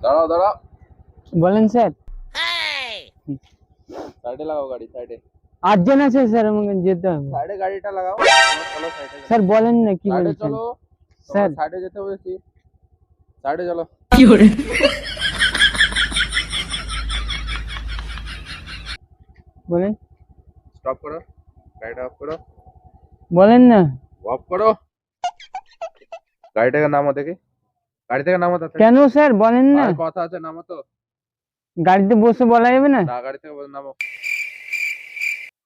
দাঁড়াও দাঁড়াও। বলেন স্যার। সাইডে লাগাও গাড়ি সাইডে। আর্জেন্ট আছে স্যার আমাকে যেতে হবে। সাইডে গাড়িটা লাগাও। চলো সাইডে স্যার বলেন না কি সাইডে চলো। স্যার। সাইডে যেতে বলেছি। সাইডে চলো। বলেন। স্টপ করো। গাড়িটা অফ করো। বলেন না। অফ করো। গাড়ি থেকে নামো দেখি। গাড়ি থেকে নামো তাড়াতাড়ি কেন স্যার? বলেন না। আর কথা আছে নামো তো। গাড়িতে বসে বলা যাবে না? না গাড়ি থেকে বলো নামো।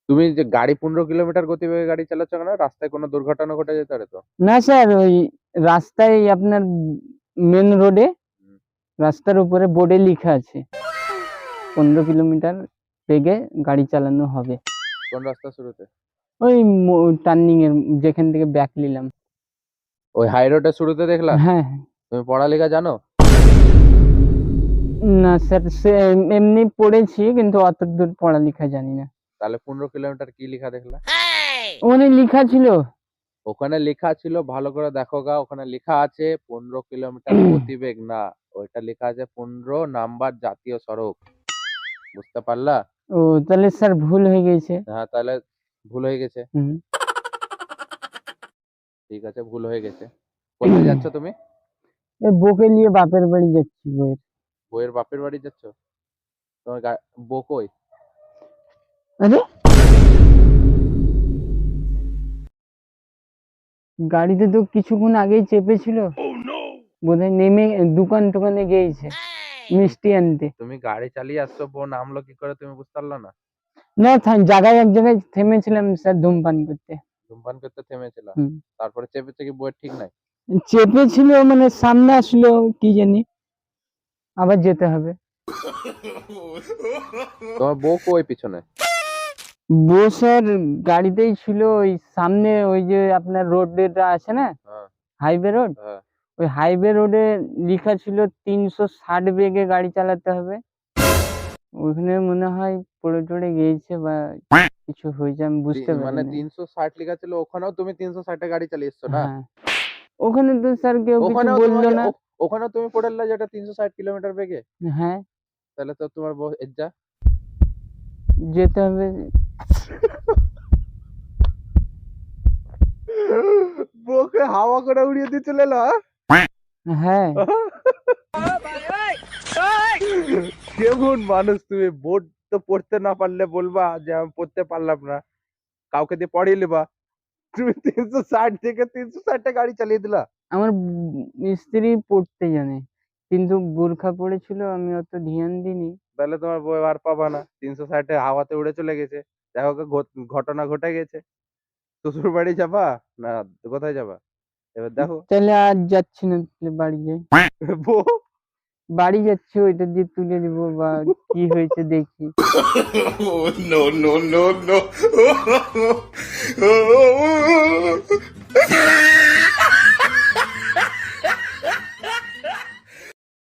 তুমি যে গাড়ি পনেরো কিলোমিটার গতিবেগে গাড়ি চালাচ্ছ কেন? রাস্তায় কোনো দুর্ঘটনা ঘটে যেতে পারে তো? না স্যার ওই রাস্তায় আপনার মেন রোডে রাস্তার উপরে বোর্ডে লেখা আছে পনেরো কিলোমিটার বেগে গাড়ি চালানো হবে। কোন রাস্তা শুরুতে? ওই টার্নিং এর যেখান থেকে ব্যাক নিলাম। ওই হাই রোডের শুরুতে দেখলাম? হ্যাঁ। তুমি পড়ালেখা জানো? না স্যার সে এমনি পড়েছি কিন্তু অত দূর পড়ালেখা জানি না। তাহলে পনেরো কিলোমিটার কি লেখা দেখলা? ওখানে লেখা ছিল। ওখানে লেখা ছিল ভালো করে দেখো গা ওখানে লেখা আছে পনেরো কিলোমিটার গতিবেগ না ওইটা লেখা আছে পনেরো নাম্বার জাতীয় সড়ক। বুঝতে পারলা? ও তাহলে স্যার ভুল হয়ে গেছে। হ্যাঁ তাহলে ভুল হয়ে গেছে। ঠিক আছে ভুল হয়ে গেছে। কোথায় যাচ্ছ তুমি? এ বকে নিয়ে বাপের বাড়ি যাচ্ছি বইয়ের বইয়ের বাপের বাড়ি যাচ্ছ? তোমার বউ কই? আরে? গাড়িতে তো কিছুক্ষণ আগেই চেপেছিল। বোধহয় নেমে দোকান টোকানে গিয়েছে। মিষ্টি আনতে। তুমি গাড়ি চালিয়ে আসছো বউ নামলো কি করে তুমি বুঝতে পারল না? না জায়গায় এক জায়গায় থেমেছিলাম স্যার ধূমপান করতে। ধূমপান করতে থেমেছিল? হুম। তারপরে চেপেছে কি বইয়ের ঠিক নাই? চেপেছিল মানে সামনে আসলো কি জানি। আবার যেতে হবে। তোমার বউ কই পিছনে? বউ স্যার গাড়িতেই ছিল ওই সামনে ওই যে আপনার রোডটা আছে না? হ্যাঁ। Highway road? হ্যাঁ। ওই হাইওয়ে রোডে লেখা ছিল তিনশো ষাট বেগে গাড়ি চালাতে হবে। ওইখানে মনে হয় পড়ে টড়ে গিয়েছে বা কিছু হয়েছে আমি বুঝতে তি- মানে তিনশো ষাট লেখা ছিল ওখানেও তুমি তিনশো ষাটে গাড়ি চালিয়ে এসছো না? হ্যাঁ। ওখানে তো স্যার কেউ কিছু বলল না। ও- ওখানেও তুমি পড়েলা যেটা তিনশো ষাট কিলোমিটার বেগে? হ্যাঁ। তাহলে তো তোমার এজ্জা যেতে হবে। বউকে হাওয়া করে উড়িয়ে দিয়ে চলে এলো হ্যাঁ? কেমন মানুষ তুমি বোর্ড তো পড়তে না পারলে বলবা যে আমি পড়তে পারলাম না। কাউকে দিয়ে পড়িয়ে নেবা। তুমি তিনশো ষাট থেকে তিনশো ষাটটা গাড়ি চালিয়ে দিলা। আমার মিস্ত্রি স্ত্রী পড়তে জানে কিন্তু বোরখা পড়েছিল আমি অত ধ্যান দিইনি। তাহলে তোমার বউ আর পাবা না তিনশো ষাটে হাওয়াতে উড়ে চলে গেছে। দেখো ঘটনা ঘটে গেছে। শ্বশুর বাড়ি যাবা না কোথায় যাবা? এবার দেখো। তাহলে আর যাচ্ছি না বাড়ি যাই। বউ? বাড়ি যাচ্ছি ওইটা দিয়ে তুলে নিব বা কি হয়েছে দেখি নো নো নো no.